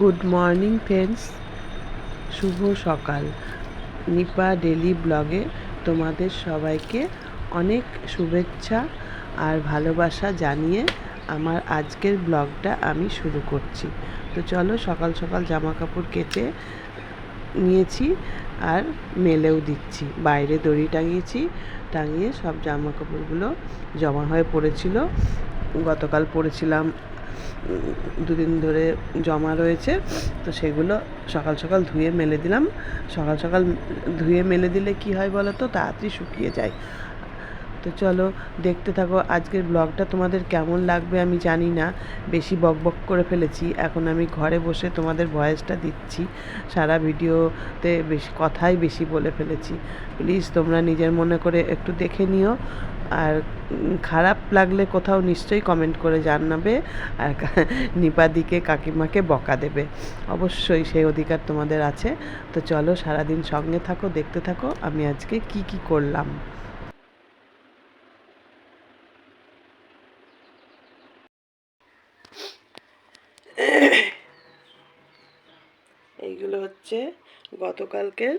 Good morning friends শুভ সকাল। Nipa daily ব্লগে তোমাদের সবাইকে অনেক শুভেচ্ছা আর ভালোবাসা জানিয়ে আমার আজকের ব্লগটা আমি শুরু করছি। তো চলো সকাল সকাল জামা কাপড় কেটে নিয়েছি আর মেলেও দিচ্ছি। বাইরে দড়ি টাঙিয়েছি টাঙিয়ে সব জামা কাপড়গুলো জমা হয়ে পড়েছিল। গতকাল পড়েছিলাম উম, দুদিন ধরে জমা রয়েছে, তো সেগুলো সকাল সকাল ধুয়ে মেলে দিলাম। সকাল সকাল ধুয়ে মেলে দিলে কি হয় বলো তো তাড়াতাড়ি শুকিয়ে যায়। তো চলো, দেখতে থাকো আজকের ব্লগটা তোমাদের কেমন লাগবে আমি জানি না। বেশি বক বক করে ফেলেছি। এখন আমি ঘরে বসে তোমাদের ভয়েসটা দিচ্ছি। সারা ভিডিওতে বেশি কথাই বেশি বলে ফেলেছি। প্লিজ তোমরা নিজের মনে করে একটু দেখে নিও। আর খারাপ লাগলে কোথাও নিশ্চয়ই কমেন্ট করে জানাবে আর নিপাদিকে, কাকিমাকে বকা দেবে। অবশ্যই সেই অধিকার তোমাদের আছে। তো চলো সারাদিন সঙ্গে থাকো, দেখতে থাকো, আমি আজকে কি কি করলাম। এইগুলো হচ্ছে গতকালকের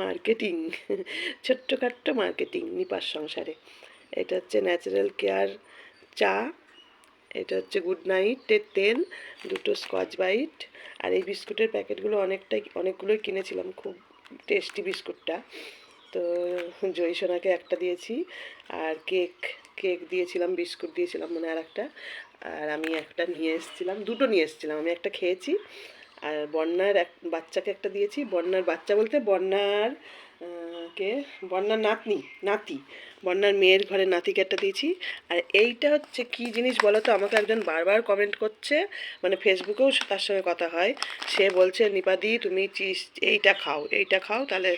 মার্কেটিং, ছোট্টখাট্ট মার্কেটিং নিপার সংসারে। এটা হচ্ছে ন্যাচারাল কেয়ার চা, এটা হচ্ছে গুড নাইটের তেল, দুটো স্কচ বাইট আর এই বিস্কুটের প্যাকেটগুলো অনেকটাই, অনেকগুলোই কিনেছিলাম, খুব টেস্টি বিস্কুটটা। তো জয়ী সোনাকে একটা দিয়েছি, আর কেক কেক দিয়েছিলাম, বিস্কুট দিয়েছিলাম মানে আর একটা আর আমি একটা নিয়ে এসেছিলাম, দুটো নিয়ে এসেছিলাম, আমি একটা খেয়েছি, আর বন্যার এক, বাচ্চাকে একটা দিয়েছি, বন্যার বাচ্চা বলতে বন্যার কে বন্যার নাতনি, নাতি, বন্যার মেয়ের ঘরে নাতিকে একটা দিয়েছি। আর এইটা হচ্ছে কি জিনিস বলো তো আমাকে একজন বারবার কমেন্ট করছে মানে ফেসবুকেও তার সঙ্গে কথা হয়। সে বলছে, নিপাদি, তুমি চিজ এইটা খাও এইটা খাও, তাহলে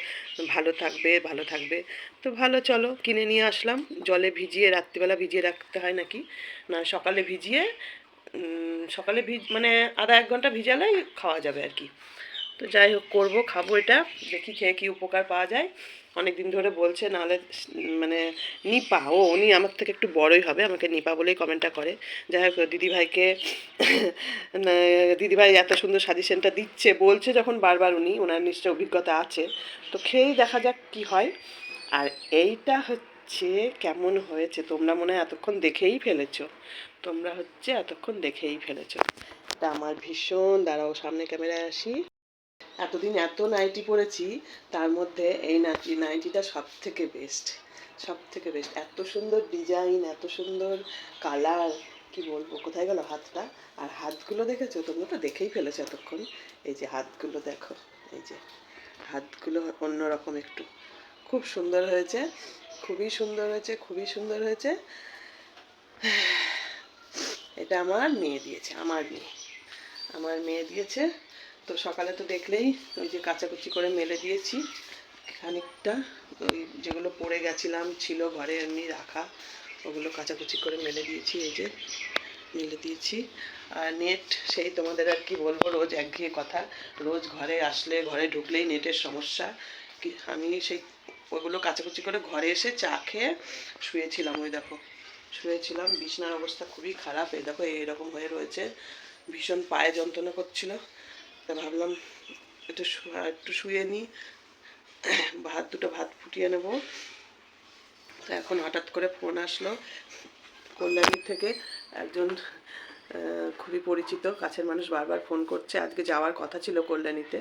ভালো থাকবে ভালো থাকবে। তো ভালো, চলো, কিনে নিয়ে আসলাম। জলে ভিজিয়ে, রাত্রিবেলা ভিজিয়ে রাখতে হয় নাকি? না, সকালে ভিজিয়ে সকালে ভিজ মানে আধা এক ঘণ্টা ভিজালেই খাওয়া যাবে আর কি। তো যাই হোক করব খাব এটা দেখি খেয়ে কী উপকার পাওয়া যায়। অনেক দিন ধরে বলছে নাহলে মানে নিপা ও উনি আমার থেকে একটু বড়ই হবে আমাকে নিপা বলেই কমেন্টটা করে। যাই হোক দিদিভাইকে না, দিদিভাই এত সুন্দর সাজেশনটা দিচ্ছে বলছে যখন বারবার উনি ওনার নিশ্চয় অভিজ্ঞতা আছে। তো খেয়েই দেখা যাক কি হয়। আর এইটা হচ্ছে কেমন হয়েছে তোমরা মনে হয় এতক্ষণ দেখেই ফেলেছো। তোমরা হচ্ছে এতক্ষণ দেখেই ফেলেছো। এটা আমার ভীষণ দাঁড়াও সামনে ক্যামেরায় আসি। এতদিন এত নাইটি পরেছি, তার মধ্যে এই নাইটি, নাইটিটা সব থেকে বেস্ট সব থেকে বেস্ট এত সুন্দর ডিজাইন এত সুন্দর কালার কি বলব, কোথায় গেল হাতটা? আর হাতগুলো দেখেছ? তোমরা তো দেখেই ফেলেছো এতক্ষণ। এই যে হাতগুলো দেখো, এই যে হাতগুলো অন্যরকম একটু। খুব সুন্দর হয়েছে, খুবই সুন্দর হয়েছে, খুবই সুন্দর হয়েছে। এটা আমার মেয়ে দিয়েছে, আমার মেয়ে। আমার মেয়ে দিয়েছে তো সকালে তো দেখলেই ওই যে কাচাকুচি করে মেলে দিয়েছি। খানিকটা ওই যেগুলো পড়ে গেছিলাম ছিল ঘরে এমনি রাখা, ওগুলো কাচাকুচি করে মেলে দিয়েছি, এই যে মেলে দিয়েছি। আর নেট, সেই তোমাদের আর কি বলব, রোজ একঘেয়ে কথা। রোজ ঘরে আসলে, ঘরে ঢুকলেই নেটের সমস্যা। কি, আমি সেই ওগুলো কাচাকুচি করে ঘরে এসে চা খেয়ে শুয়েছিলাম, ওই দেখো। শুয়েছিলাম, বিছনার অবস্থা খুবই খারাপ, এই দেখো এইরকম হয়ে রয়েছে। ভীষণ পায়ে যন্ত্রণা করছিল। তা ভাবলাম একটু একটু শুয়ে নিই ভাত, দুটো ভাত ফুটিয়ে নেব। তো এখন হঠাৎ করে ফোন আসলো কল্যাণীর থেকে। একজন খুবই পরিচিত, কাছের মানুষ বারবার ফোন করছে। আজকে যাওয়ার কথা ছিল কল্যাণীতে।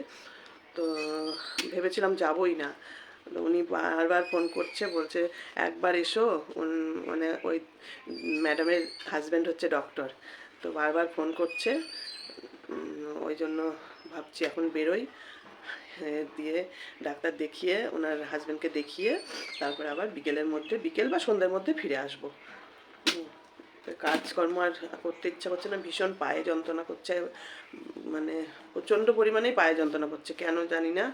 তো ভেবেছিলাম যাবই না। উনি বারবার ফোন করছে, বলছে, একবার এসো। মানে ওই ম্যাডামের হাজব্যান্ড হচ্ছে ডক্টর তো বারবার ফোন করছে। ওই জন্য ভাবছি এখন বেরোই। দিয়ে ডাক্তার দেখিয়ে, ওনার হাজব্যান্ডকে দেখিয়ে, তারপরে আবার বিকেলের মধ্যে, বিকেল বা সন্ধ্যের মধ্যে ফিরে আসব। কাজকর্ম আর করতে ইচ্ছা করছে না, ভীষণ পায়ে যন্ত্রণা করছে মানে প্রচণ্ড পরিমাণেই পায়ে যন্ত্রণা করছে। কেন জানি না,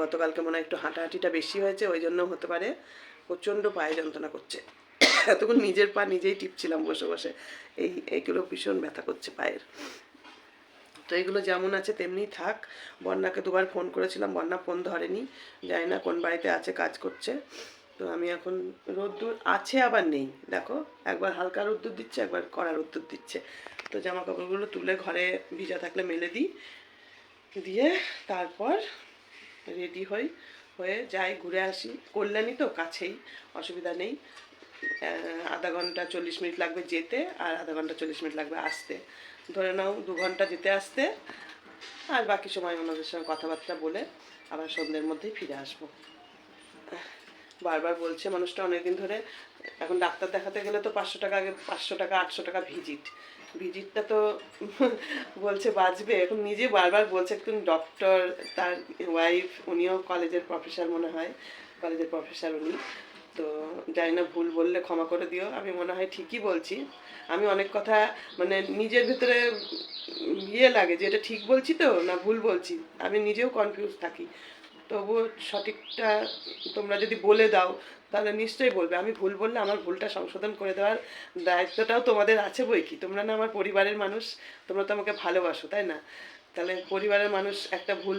গতকালকে মনে হয় একটু হাঁটাহাঁটিটা বেশি হয়েছে, ওই জন্য হতে পারে, প্রচণ্ড পায়ে যন্ত্রণা করছে। এতক্ষণ নিজের পা নিজেই টিপছিলাম বসে বসে, এই, এইগুলো ভীষণ ব্যথা করছে পায়ের। তো এগুলো যেমন আছে তেমনি থাক। বন্যাকে দুবার ফোন করেছিলাম, বন্যা ফোন ধরেনি। জানি না কোন বাড়িতে আছে, কাজ করছে। তো আমি এখন রোদ্দুর আছে আবার নেই, দেখো। একবার হালকা রোদ্দুর দিচ্ছে, একবার কড়া রোদ্দুর দিচ্ছে। তো জামা কাপড়গুলো তুলে ঘরে ভিজা থাকলে মেলে দিই। দিয়ে তারপর রেডি হই, হয়ে যাই, ঘুরে আসি। কল্যাণী তো কাছেই, অসুবিধা নেই। আধা ঘণ্টা চল্লিশ মিনিট লাগবে যেতে আর আধা ঘণ্টা চল্লিশ মিনিট লাগবে আসতে। ধরে নাও দু ঘণ্টা যেতে আসতে, আর বাকি সময় ওনাদের সঙ্গে কথাবার্তা বলে আবার সন্ধ্যের মধ্যেই ফিরে আসব। বারবার বলছে মানুষটা অনেকদিন ধরে, এখন ডাক্তার দেখাতে গেলে তো পাঁচশো টাকা আগে, পাঁচশো টাকা, আটশো টাকা ভিজিট। ভিজিটটা তো বলছে বাঁচবে, এখন নিজে বারবার বলছে একজন ডক্টর, তার ওয়াইফ উনিও কলেজের প্রফেসর মনে হয় কলেজের প্রফেসর উনি। তো জানি না, ভুল বললে ক্ষমা করে দিও। আমি মনে হয় ঠিকই বলছি। আমি অনেক কথা মানে নিজের ভিতরে ইয়ে লাগে যে এটা ঠিক বলছি তো, না ভুল বলছি। আমি নিজেও কনফিউজ থাকি। তবুও সঠিকটা তোমরা যদি বলে দাও, তাহলে নিশ্চয়ই বলবে। আমি ভুল বললে আমার ভুলটা সংশোধন করে দেওয়ার দায়িত্বটাও তোমাদের আছে বই কি? তোমরা না আমার পরিবারের মানুষ, তোমরা তো আমাকে ভালোবাসো, তাই না? তাহলে পরিবারের মানুষ একটা ভুল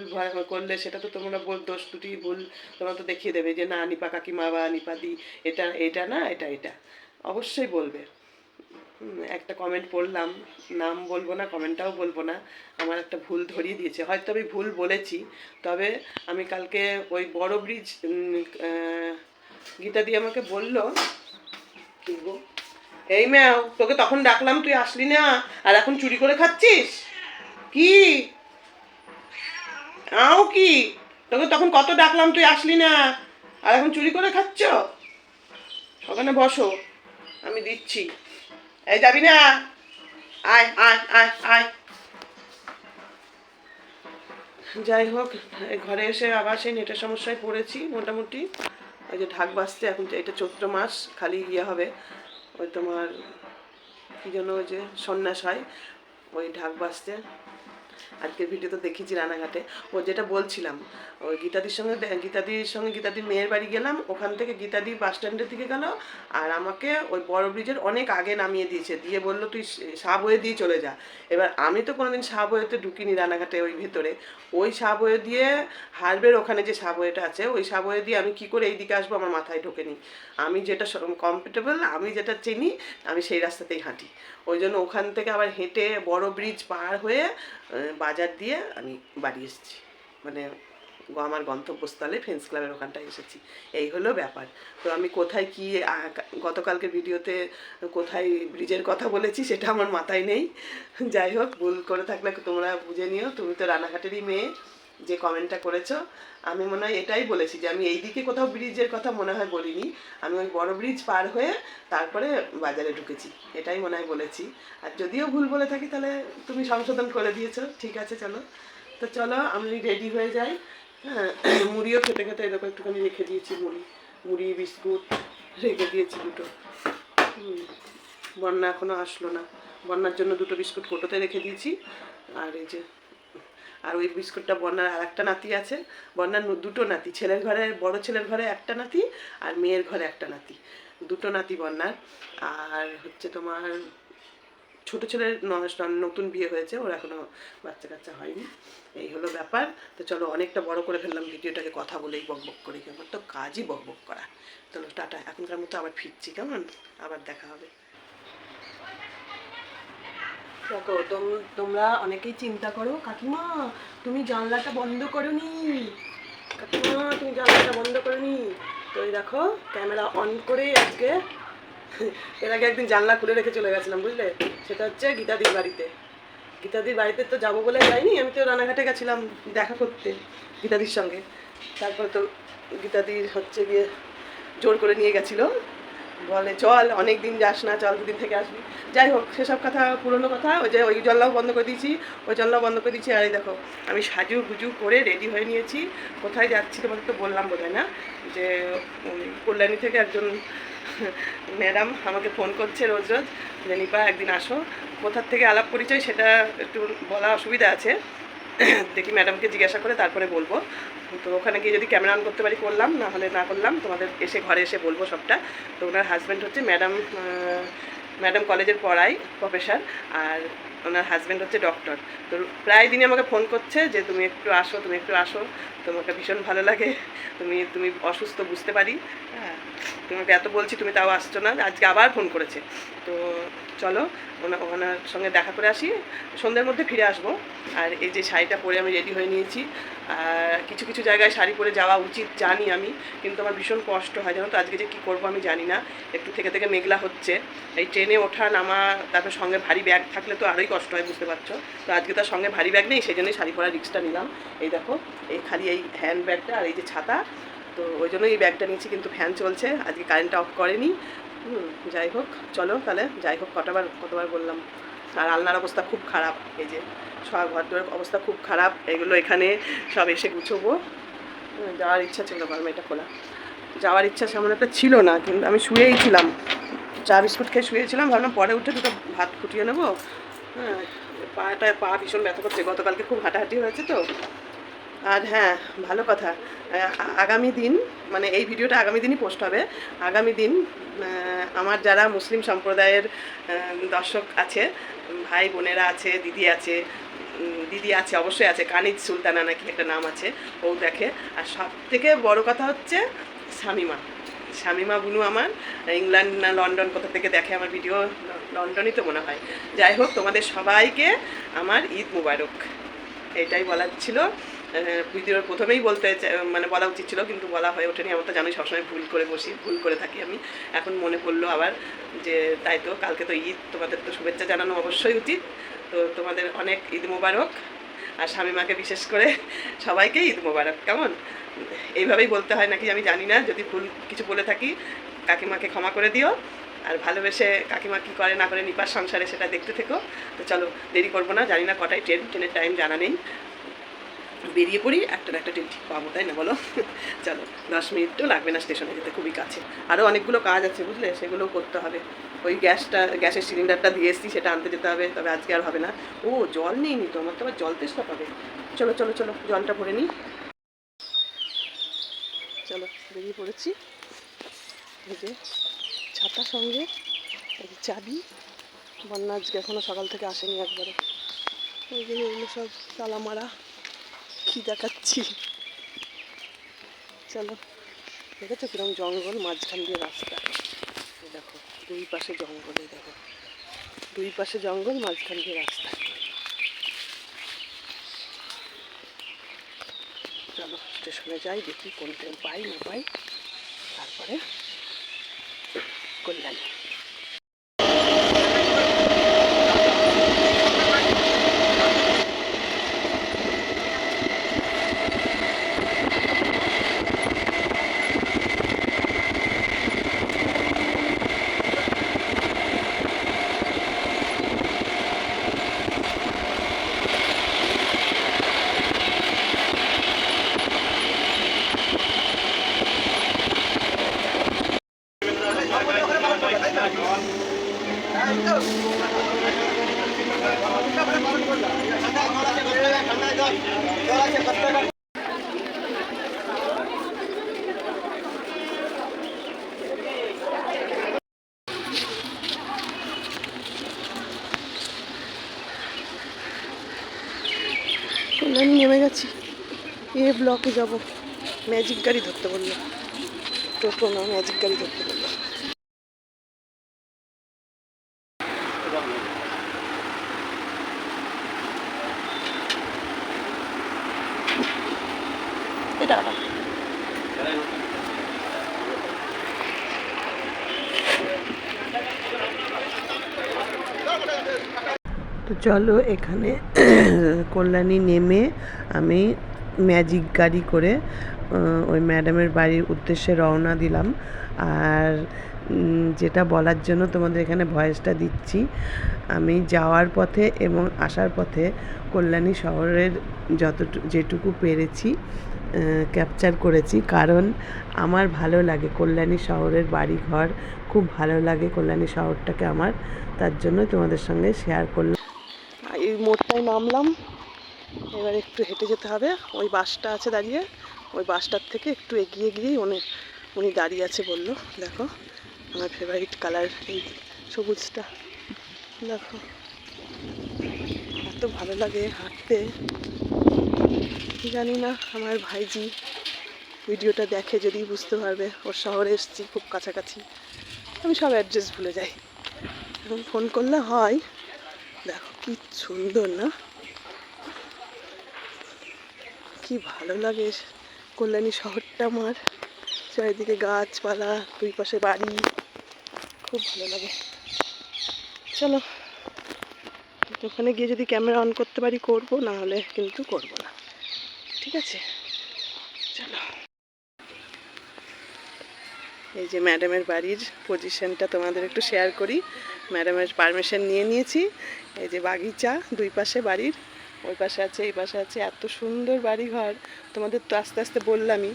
করলে সেটা তো তোমরা বল, দোষ দুটি ভুল, তোমরা তো দেখিয়ে দেবে যে না, নিপা কাকিমা বা নিপা দি, এটা এটা না, এটা এটা। অবশ্যই বলবে। একটা কমেন্ট পড়লাম, নাম বলব না কমেন্টটাও বলব না, আমার একটা ভুল ধরিয়ে দিয়েছে। হয়তো আমি ভুল বলেছি, তবে আমি কালকে ওই বড় ব্রিজ গীতা দিয়ে আমাকে বলল এই ম্যাও, তোকে তখন ডাকলাম, তুই আসলি না, আর এখন চুরি করে খাচ্ছিস? কি? আও কি? তোকে তখন কত ডাকলাম, তুই আসলি না। আর এখন চুরি করে খাচ্ছ? ওখানে বসো, আমি দিচ্ছি। এই যাবি না? আয় আয় আয় আয়। যাই হোক, ঘরে এসে আবার সেই নেটের সমস্যায় পড়েছি মোটামুটি। ওই যে ঢাক বাজতে এখন এটা চৈত্র মাস, খালি ইয়ে হবে। ওই তোমার কী যেন ওই যে সন্ন্যাস হয়, ওই ঢাক বাজতে আজকের ভিডিও তো দেখেছি রানাঘাটে। ও যেটা বলছিলাম, ওই গীতাদির সঙ্গে গীতাদির সঙ্গে গীতাদির মেয়ের বাড়ি গেলাম, ওখান থেকে গীতাদি বাস স্ট্যান্ডের দিকে গেল, আর আমাকে ওই বড় ব্রিজের অনেক আগে নামিয়ে দিয়েছে, দিয়ে বলল, তুই সাবওয়ে দিয়ে চলে যা। এবার আমি তো কোনোদিন সাবওয়েতে ঢুকিনি রানাঘাটে ওই ভেতরে। ওই সাবওয়ে দিয়ে হারবের ওখানে যে সাবওয়েটা আছে, ওই সাবওয়ে দিয়ে আমি কি করে এই দিকে আসব আমার মাথায় ঢোকেনি। আমি যেটা কমফর্টেবল আমি যেটা চিনি, আমি সেই রাস্তাতেই হাঁটি। ওই জন্য ওখান থেকে আবার হেঁটে বড় ব্রিজ পার হয়ে বাজার দিয়ে আমি বাড়ি এসেছি। মানে আমার গন্তব্যস্থলে ফ্রেন্স ক্লাবের ওখানটায় এসেছি। এই হলো ব্যাপার। তো আমি কোথায় কি গতকালকে ভিডিওতে কোথায় ব্রিজের কথা বলেছি সেটা আমার মাথায় নেই। যাই হোক, ভুল করে থাকলে তোমরা বুঝে নিও। তুমি তো রানাঘাটেরই মেয়ে। যে কমেন্টটা করেছ, আমি মনে হয় এটাই বলেছি যে আমি এই দিকে কোথাও ব্রিজের কথা মনে হয় বলিনি। আমি ওই বড় ব্রিজ পার হয়ে তারপরে বাজারে ঢুকেছি, এটাই মনে হয় বলেছি। আর যদিও ভুল বলে থাকি, তাহলে তুমি সংশোধন করে দিয়েছ। ঠিক আছে, চলো। তো চলো, আমি রেডি হয়ে যাই। হ্যাঁ মুড়িও খেতে খেতে এরকম একটুখানি রেখে দিয়েছি মুড়ি। মুড়ি, বিস্কুট, রেখে দিয়েছি দুটো। বন্যা এখনও আসলো না। বন্যার জন্য দুটো বিস্কুট কোটোতে রেখে দিয়েছি। আর এই যে আর ওই বিস্কুটটা বন্যার আর একটা নাতি আছে। বন্যার দুটো নাতি, ছেলের ঘরে, বড় ছেলের ঘরে একটা নাতি আর মেয়ের ঘরে একটা নাতি। দুটো নাতি বন্যার। আর হচ্ছে তোমার ছোট ছেলের নতুন বিয়ে হয়েছে, ওর এখনও বাচ্চা কাচ্চা হয়নি। এই হলো ব্যাপার। তো চলো অনেকটা বড় করে ফেললাম ভিডিওটাকে কথা বলেই বক বক করে আমার তো কাজই বক বক করা। চলো টাটা, এখনকার মতো আবার ফিরছি। কেমন? আবার দেখা হবে। দেখো তোমরা অনেকেই চিন্তা করো, কাকিমা, তুমি জানলাটা বন্ধ করো নি কাকিমা, তুমি জানলাটা বন্ধ করনি। তো এই দেখো, ক্যামেরা অন করে আজকে, এর আগে একদিন জানলা খুলে রেখে চলে গেছিলাম, বুঝলে? সেটা হচ্ছে গীতাদির বাড়িতে। গীতাদির বাড়িতে তো যাব বলে যাইনি, আমি তো রানাঘাটে গেছিলাম দেখা করতে গীতাদির সঙ্গে। তারপরে তো গীতাদির হচ্ছে গিয়ে জোর করে নিয়ে গেছিল। বলে, চল অনেক দিন যাস না, চল দুদিন থেকে আসবি। যাই হোক, সেসব কথা, পুরনো কথা, ওই যে, ওই জল্লাও বন্ধ করে দিয়েছি, ওই জল্লাও বন্ধ করে দিয়েছি, আর দেখো, আমি সাজু গুজু করে রেডি হয়ে নিয়েছি। কোথায় যাচ্ছি তোমাদের তো বললাম বোধহয় না, যে কল্যাণী থেকে একজন ম্যাডাম আমাকে ফোন করছে রোজ রোজ, যে, নিপা, একদিন আসো। কোথার থেকে আলাপ পরিচয় সেটা একটু বলা অসুবিধা আছে। দেখি ম্যাডামকে জিজ্ঞাসা করে তারপরে বলব। তো ওখানে গিয়ে যদি ক্যামেরা অন করতে পারি, করলাম। না হলে না করলাম, তোমাদের এসে ঘরে এসে বলব সবটা। তো ওনার হাজব্যান্ড হচ্ছে ম্যাডাম ম্যাডাম কলেজের পড়াই প্রফেসর আর ওনার হাজব্যান্ড হচ্ছে ডক্টর তো প্রায় দিনই আমাকে ফোন করছে যে, তুমি একটু আসো, তুমি একটু আসো। তোমাকে ভীষণ ভালো লাগে। তুমি তুমি অসুস্থ, বুঝতে পারি। হ্যাঁ তোমাকে এত বলছি, তুমি তাও আসছো না। আজকে আবার ফোন করেছে। তো চলো, ওনা, ওনার সঙ্গে দেখা করে আসি। সন্ধ্যের মধ্যে ফিরে আসব। আর এই যে শাড়িটা পরে আমি রেডি হয়ে নিয়েছি। আর কিছু কিছু জায়গায় শাড়ি পরে যাওয়া উচিত, জানি আমি। কিন্তু আমার ভীষণ কষ্ট হয়, জানো তো? আজকে যে কী করব আমি জানি না। একটু থেকে থেকে মেঘলা হচ্ছে। এই ট্রেনে ওঠা, নামা, তারপর সঙ্গে ভারী ব্যাগ থাকলে তো আরোই কষ্ট হয় বুঝতে পারছ? তো আজকে তার সঙ্গে ভারী ব্যাগ নেই সেই জন্যই শাড়ি পরার রিক্সটা নিলাম। এই দেখো এই খালি এই হ্যান্ড ব্যাগটা আর এই যে ছাতা। তো ওই জন্য এই ব্যাগটা নিয়েছি কিন্তু ফ্যান চলছে। আজকে কারেন্টটা অফ করেনি। হুম, যাই হোক চলো তাহলে। যাই হোক কতবার কতবার বললাম। আর আলনার অবস্থা খুব খারাপ এই যে সব ঘরদোর অবস্থা খুব খারাপ। এগুলো এখানে সব এসে গুছোবো। যাওয়ার ইচ্ছা ছিল ভাবলাম এটা খোলা। যাওয়ার ইচ্ছা সেমন একটা ছিল না কিন্তু আমি শুয়েই ছিলাম। চা বিস্কুট খেয়ে শুয়েছিলাম ভাবলাম পরে উঠে দুটো ভাত ফুটিয়ে নেব। হ্যাঁ পাটা পা ভীষণ ব্যথা করছে। গতকালকে খুব হাঁটাহাঁটি হয়েছে তো। আর হ্যাঁ ভালো কথা। আগামী দিন মানে এই ভিডিওটা আগামী দিনই পোস্ট হবে। আগামী দিন আমার যারা মুসলিম সম্প্রদায়ের দর্শক আছে, ভাই বোনেরা আছে, দিদি আছে দিদি আছে, অবশ্যই আছে, কানিজ সুলতানা নাকি একটা নাম আছে, ও দেখে। আর সব থেকে বড় কথা হচ্ছে শামিমা। শামিমা বুনু আমার, ইংল্যান্ড না লন্ডন, কোথা থেকে দেখে আমার ভিডিও, লন্ডনই তো মনে হয়। যাই হোক, তোমাদের সবাইকে আমার ঈদ মুবারক। এটাই বলার ছিল। ভিডিওর প্রথমেই বলতে মানে বলা উচিত ছিল, কিন্তু বলা হয়ে ওঠেনি আমার তো জানোই, সবসময় ভুল করে বসি, ভুল করে থাকি আমি। এখন মনে পড়ল আবার যে, তাই তো, কালকে তো ঈদ, তোমাদের তো শুভেচ্ছা জানানো অবশ্যই উচিত। তো তোমাদের অনেক ঈদ মোবারক। আর স্বামীমাকে বিশেষ করে সবাইকে ঈদ মোবারক, কেমন? এইভাবেই বলতে হয় নাকি আমি জানি না, যদি ভুল কিছু বলে থাকি, কাকিমাকে ক্ষমা করে দিও। আর ভালোবেসে কাকিমা কী করে না করে নিপার সংসারে সেটা দেখতে থেকো। তো চলো দেরি করব না, জানি না কটায় ট্রেন, ট্রেনের টাইম জানা নেই। বেরিয়ে পড়ি, একটা একটা ট্রেন ঠিক পাবো, তাই না বলো? চলো, দশ মিনিটও লাগবে না স্টেশনে যেতে, খুবই কাছে। আরও অনেকগুলো কাজ আছে, বুঝলে? সেগুলোও করতে হবে। ওই গ্যাসটা, গ্যাসের সিলিন্ডারটা দিয়ে এসছি, সেটা আনতে যেতে হবে, তবে আজকে আর হবে না। ও, জল নেই নি তো, আমার তো আবার জল তেষ্টা পাবে। চলো চলো চলো, জলটা ভরে নিই। চলো, বেরিয়ে পড়েছি। ছাতা সঙ্গে চাবি। বন্যা আজকে এখনও সকাল থেকে আসেনি একবারে। ওই যে এগুলো সব তালা মারা। কি দেখাচ্ছি। চলো, দেখেছ কিরম জঙ্গল? মাঝখান দিয়ে রাস্তা। দেখো, দুই পাশে জঙ্গলে দেখো। দুই পাশে জঙ্গল, মাঝখান দিয়ে রাস্তা। চলো, স্টেশনে যাই, দেখি কোন ট্রেন পাই না পাই। তারপরে কল্যাণী। কল্যাণী নেমে গেছি এ ব্লকে যাব। ম্যাজিক গাড়ি ধরতে বলল। টোটো না ম্যাজিক গাড়ি ধরতে বলল। চলো এখানে কল্যাণী নেমে আমি ম্যাজিক গাড়ি করে ওই ম্যাডামের বাড়ির উদ্দেশ্যে রওনা দিলাম। আর যেটা বলার জন্য তোমাদের এখানে ভয়েসটা দিচ্ছি। আমি যাওয়ার পথে এবং আসার পথে কল্যাণী শহরের যতটুকু যেটুকু পেরেছি ক্যাপচার করেছি। কারণ আমার ভালো লাগে কল্যাণী শহরের বাড়ি ঘর খুব ভালো লাগে কল্যাণী শহরটাকে আমার। তার জন্য তোমাদের সঙ্গে শেয়ার করলাম। মোড়টায় নামলাম। এবার একটু হেঁটে যেতে হবে। ওই বাসটা আছে দাঁড়িয়ে। ওই বাসটার থেকে একটু এগিয়ে গিয়েই উনি উনি দাঁড়িয়ে আছে বলল, দেখো, আমার ফেভারিট কালার এই সবুজটা। দেখো, এত ভালো লাগে হাঁটতে। জানি না, আমার ভাইজি ভিডিওটা দেখে যদি বুঝতে পারবে। ওর শহরে এসেছি, খুব কাছাকাছি। আমি সব অ্যাড্রেস ভুলে যাই। এখন ফোন করলে হয়। দেখো কি সুন্দর না? কি ভালো লাগে কল্যাণী শহরটা আমার। চারিদিকে গাছপালা, দুই পাশে বাড়ি। খুব ভালো লাগে। চলো, ওখানে গিয়ে যদি ক্যামেরা অন করতে পারি করব, না হলে কিন্তু করব না। ঠিক আছে? চলো। এই যে ম্যাডামের বাড়ির পজিশনটা তোমাদের একটু শেয়ার করি। ম্যাডামের পারমিশন নিয়ে নিয়েছি। এই যে বাগিচা, দুই পাশে বাড়ির, ওই পাশে আছে, এই পাশে আছে, এত সুন্দর বাড়ি ঘর তোমাদের তো আস্তে আস্তে বললামই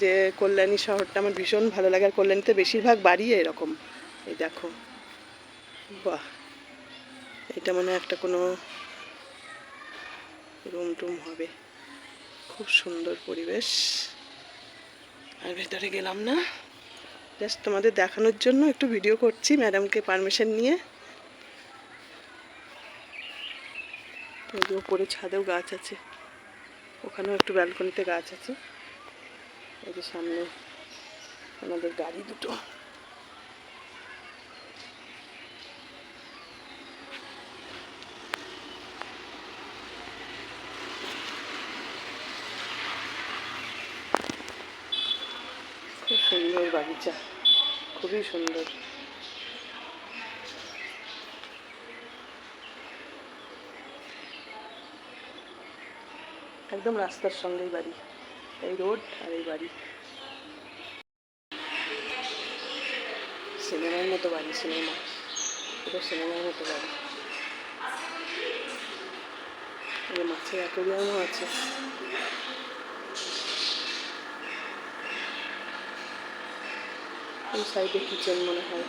যে কল্যাণী শহরটা আমার ভীষণ ভালো লাগে, আর কল্যাণীতে বেশিরভাগ বাড়ি এরকম। এই দেখো। বাহ! এটা মনে একটা কোনো রুম টুম হবে। খুব সুন্দর পরিবেশ। আর ভেতরে গেলাম না। জাস্ট তোমাদের দেখানোর জন্য একটু ভিডিও করছি, ম্যাডামকে পারমিশন নিয়ে। যে ওপরে ছাদেও গাছ আছে। ওখানেও একটু ব্যালকনিতে গাছ আছে। এই যে সামনে আমাদের গাড়ি দুটো। খুব সুন্দর বাগিচা। খুবই সুন্দর। একদম রাস্তার সঙ্গেই বাড়ি। এই রোড আর এই বাড়ি। সিনেমার মতো বাড়ি, সিনেমা। পুরো সিনেমার মতো বাড়ি। মাছের অ্যাকোরিয়ামও আছে। সাইডে কিচেন মনে হয়।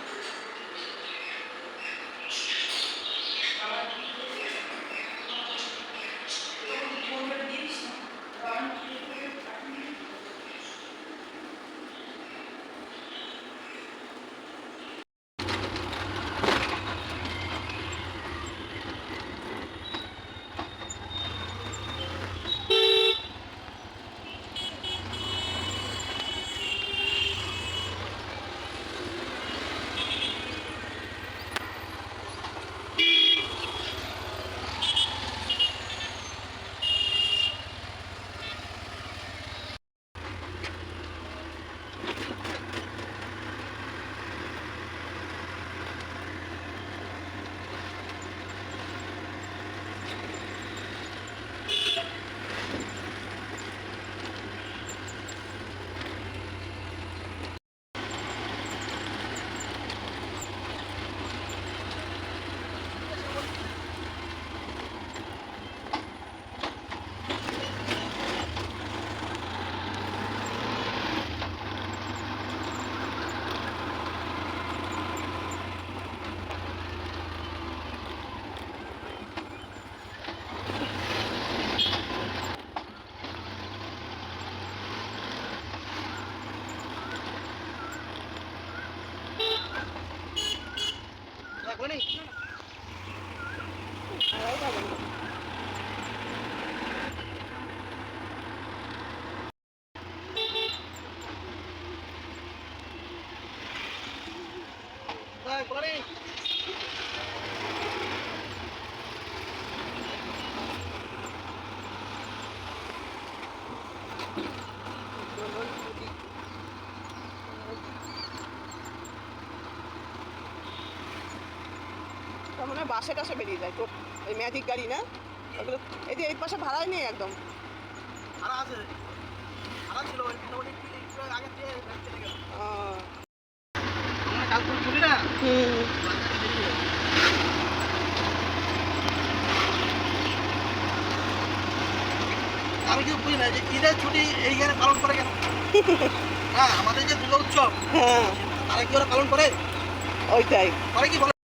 বাসে টাসে বেরিয়ে যায়। তো ওই ম্যাজিক গাড়ি না? ওগুলো এই যে এই পাশে ভাড়াই নেই একদম। ভাড়া আছে। ভাড়া ছিল ওই মোটামুটি একটু আগে থেকে চলে গেল? আহ, কাল তো ছুটি না? হুম। আমি কিছু বুঝি না যে ঈদের ছুটি এইখানে পালন করে কেন? হ্যাঁ আমাদের যে দুর্গা উৎসব হ্যাঁ। তারা কি ওরা পালন করে? ওইটাই। করে কি বলে?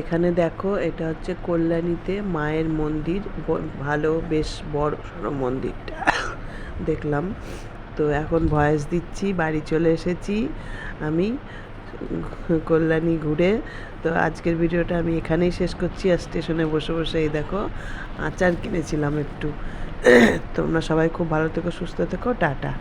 এখানে দেখো, এটা হচ্ছে কল্যাণীতে মায়ের মন্দির ভালো, বেশ বড় সড়ো মন্দিরটা। দেখলাম। তো এখন ভয়েস দিচ্ছি, বাড়ি চলে এসেছি আমি কল্যাণী ঘুরে। তো আজকের ভিডিওটা আমি এখানেই শেষ করছি। আর স্টেশনে বসে বসে এই দেখো, আচার কিনেছিলাম একটু। তোমরা সবাই খুব ভালো থেকো, সুস্থ থেকো, টাটা।